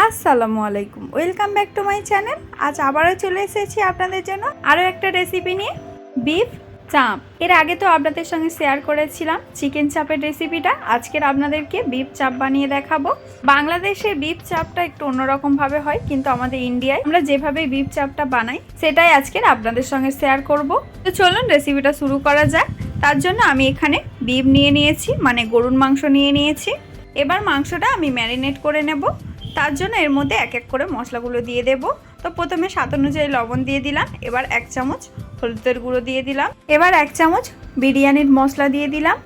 আসসালামু আলাইকুম। Welcome back to my channel আজ আবারও চলে এসেছি আপনাদের জন্য আরও একটা রেসিপি নিয়ে। বিফ চাপ। এর আগে তো আপনাদের সঙ্গে শেয়ার করেছিলাম চিকেন চাপের রেসিপিটা আজকের আপনাদেরকে বিফ চাপ বানিয়ে দেখাবো। বাংলাদেশে বিফ চাপটা একটু অন্যরকম ভাবে হয়, কিন্তু আমাদের ইন্ডিয়ায় আমরা যেভাবে বিফ চাপটা বানাই, সেটাই আজকের আপনাদের সঙ্গে শেয়ার করব। তো চলুন রেসিপিটা শুরু করা যাক। তার জন্য আমি এখানে বিফ নিয়ে নিয়েছি মানে গরুর মাংস নিয়ে নিয়েছি। এবার মাংসটা আমি ম্যারিনেট করে নেব। তার জন্য এর মধ্যে এক এক করে মশলাগুলো দিয়ে দেব। তো প্রথমে স্বাদ অনুযায়ী লবণ দিয়ে দিলাম, এবার এক চামচ হলুদের গুঁড়ো দিয়ে দিলাম, এবার এক চামচ বিরিয়ানির মশলা দিয়ে দিলাম,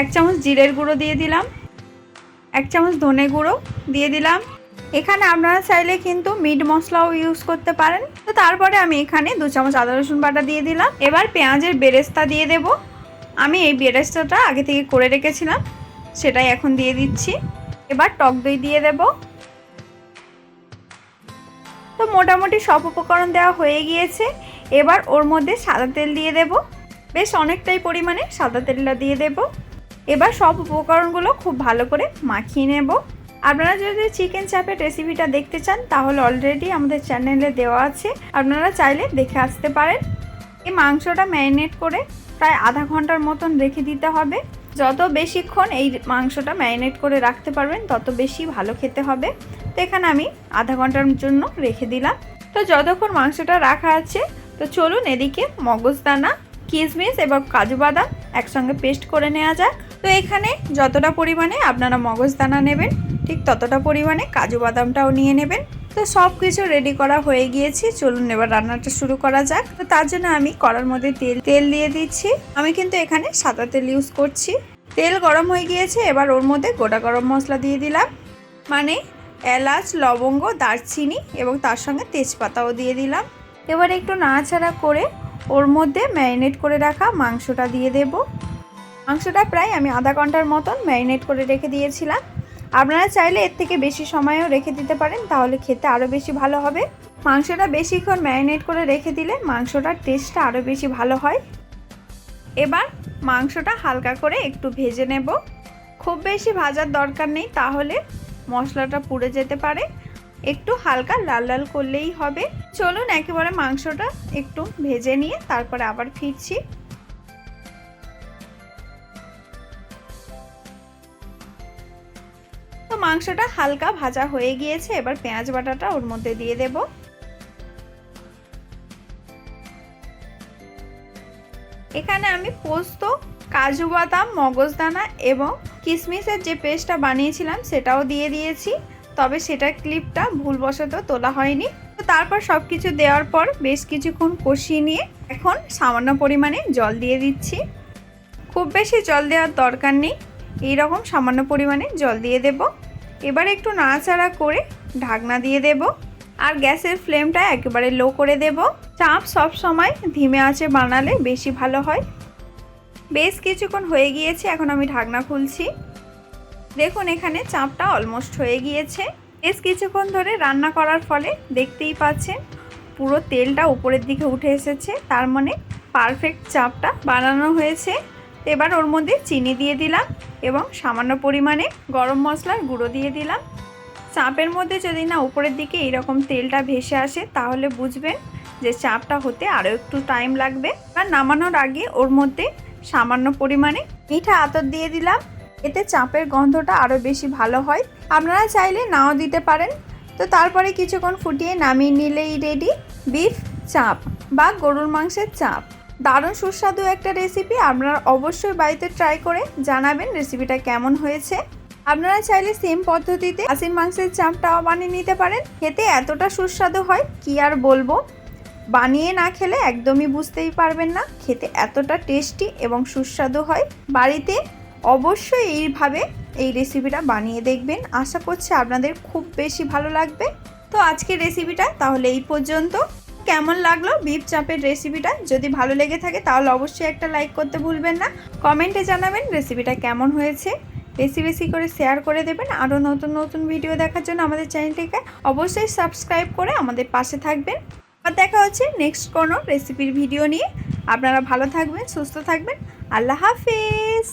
এক চামচ জিরের গুঁড়ো দিয়ে দিলাম, এক চামচ ধনে গুঁড়ো দিয়ে দিলাম। এখানে আপনারা চাইলে কিন্তু মিট মশলাও ইউজ করতে পারেন। তো তারপরে আমি এখানে দু চামচ আদা, রসুন বাটা দিয়ে দিলাম, এবার পেঁয়াজের বেরেস্তা দিয়ে দেব। আমি এই বেরেস্তাটা আগে থেকে করে রেখেছিলাম, সেটাই এখন দিয়ে দিচ্ছি। এবার টক দই দিয়ে দেব। তো মোটামুটি সব উপকরণ দেওয়া হয়ে গিয়েছে। এবার ওর মধ্যে সাদা তেল দিয়ে দেব। বেশ অনেকটাই পরিমাণে সাদা তেলটা দিয়ে দেব। এবার সব উপকরণগুলো খুব ভালো করে মাখিয়ে নেব। আপনারা যদি চিকেন চাপের রেসিপিটা দেখতে চান, তাহলে অলরেডি আমাদের চ্যানেলে দেওয়া আছে। আপনারা চাইলে দেখে আসতে পারেন। এই মাংসটা ম্যারিনেট করে প্রায় আধা ঘণ্টার মতন রেখে দিতে হবে। যত বেশিক্ষণ এই মাংসটা ম্যারিনেট করে রাখতে পারবেন, তত বেশি ভালো খেতে হবে। তো এখানে আমি আধা ঘণ্টার জন্য রেখে দিলাম। তো যতক্ষণ মাংসটা রাখা আছে, তো চলুন এদিকে মগজদানা কিশমিশ এবং কাজু বাদাম একসঙ্গে পেস্ট করে নেওয়া যাক। তো এখানে যতটা পরিমাণে আপনারা মগজদানা নেবেন, ঠিক ততটা পরিমাণে কাজু বাদামটাও নিয়ে নেবেন। তো সব কিছু রেডি করা হয়ে গিয়েছে, চলুন এবার রান্নাটা শুরু করা যাক। তো তার জন্য আমি কড়ার মধ্যে তেল তেল দিয়ে দিচ্ছি। আমি কিন্তু এখানে সাদা তেল ইউজ করছি। তেল গরম হয়ে গিয়েছে, এবার ওর মধ্যে গোটা গরম মশলা দিয়ে দিলাম। মানে এলাচ, লবঙ্গ, দারচিনি এবং তার সঙ্গে তেজপাতাও দিয়ে দিলাম। এবার একটু নাড়াচাড়া করে ওর মধ্যে ম্যারিনেট করে রাখা মাংসটা দিয়ে দেব। মাংসটা প্রায় আমি আধা ঘণ্টার মতন ম্যারিনেট করে রেখে দিয়েছিলাম। আপনারা চাইলে এর থেকে বেশি সময়ও রেখে দিতে পারেন, তাহলে খেতে আরও বেশি ভালো হবে। মাংসটা বেশিক্ষণ ম্যারিনেট করে রেখে দিলে মাংসটার টেস্টটা আরও বেশি ভালো হয়। এবার মাংসটা হালকা করে একটু ভেজে নেব। খুব বেশি ভাজার দরকার নেই, তাহলে মশলাটা পুড়ে যেতে পারে। একটু হালকা লাল লাল করলেই হবে। চলুন একেবারে মাংসটা একটু ভেজে নিয়ে তারপরে আবার ফিরছি। তো মাংসটা হালকা ভাজা হয়ে গিয়েছে, এবার পেঁয়াজ বাটাটা ওর মধ্যে দিয়ে দেব। এখানে আমি পোস্ত কাজু বাদাম মগজদানা এবং কিশমিশের যে পেস্টটা বানিয়েছিলাম সেটাও দিয়ে দিয়েছি। তবে সেটার ক্লিপটা ভুলবশত তোলা হয়নি। তো তারপর সব কিছু দেওয়ার পর বেশ কিছুক্ষণ কষিয়ে নিয়ে এখন সামান্য পরিমাণে জল দিয়ে দিচ্ছি। খুব বেশি জল দেওয়ার দরকার নেই। এইরকম সামান্য পরিমাণে জল দিয়ে দেব। এবার একটু নাড়াচাড়া করে ঢাকনা দিয়ে দেব। আর গ্যাসের ফ্লেমটা একেবারে লো করে দেব। চাপ সব সময় ধিমে আঁচে বানালে বেশি ভালো হয়। বেশ কিছুক্ষণ হয়ে গিয়েছে, এখন আমি ঢাকনা খুলছি। দেখুন, এখানে চাপটা অলমোস্ট হয়ে গিয়েছে। বেশ কিছুক্ষণ ধরে রান্না করার ফলে দেখতেই পাচ্ছেন, পুরো তেলটা উপরের দিকে উঠে এসেছে। তার মানে পারফেক্ট চাপটা বানানো হয়েছে। এবার ওর মধ্যে চিনি দিয়ে দিলাম এবং সামান্য পরিমাণে গরম মশলার গুঁড়ো দিয়ে দিলাম। চাপের মধ্যে যদি না উপরের দিকে এইরকম তেলটা ভেসে আসে, তাহলে বুঝবেন যে চাপটা হতে আরও একটু টাইম লাগবে। আর নামানোর আগে ওর মধ্যে সামান্য পরিমাণে মিঠা আতর দিয়ে দিলাম। এতে চাপের গন্ধটা আরও বেশি ভালো হয়। আপনারা চাইলে নাও দিতে পারেন। তো তারপরে কিছুক্ষণ ফুটিয়ে নামিয়ে নিলেই রেডি বিফ চাপ বা গরুর মাংসের চাপ। দারুণ সুস্বাদু একটা রেসিপি আপনারা অবশ্যই বাড়িতে ট্রাই করে জানাবেন রেসিপিটা কেমন হয়েছে। আপনারা চাইলে সেম পদ্ধতিতে খাসির মাংসের চাপটাও বানিয়ে নিতে পারেন। খেতে এতটা সুস্বাদু হয় কি আর বলব? বানিয়ে না খেলে একদমই বুঝতেই পারবেন না, খেতে এতটা টেস্টি এবং সুস্বাদু হয়। বাড়িতে অবশ্যই এইভাবে এই রেসিপিটা বানিয়ে দেখবেন। আশা করছি আপনাদের খুব বেশি ভালো লাগবে। তো আজকের রেসিপিটা তাহলে এই পর্যন্ত। কেমন লাগল বিফ চাপের রেসিপিটা যদি ভালো লেগে থাকে তাহলে অবশ্যই একটা লাইক করতে ভুলবেন না। কমেন্টে জানাবেন রেসিপিটা কেমন হয়েছে। বেশি বেশি করে শেয়ার করে দেবেন। আরও নতুন নতুন ভিডিও দেখার জন্য আমাদের চ্যানেলটিকে অবশ্যই সাবস্ক্রাইব করে আমাদের পাশে থাকবেন। আর দেখা হচ্ছে নেক্সট কোনো রেসিপির ভিডিও নিয়ে। আপনারা ভালো থাকবেন, সুস্থ থাকবেন। আল্লাহ হাফিজ।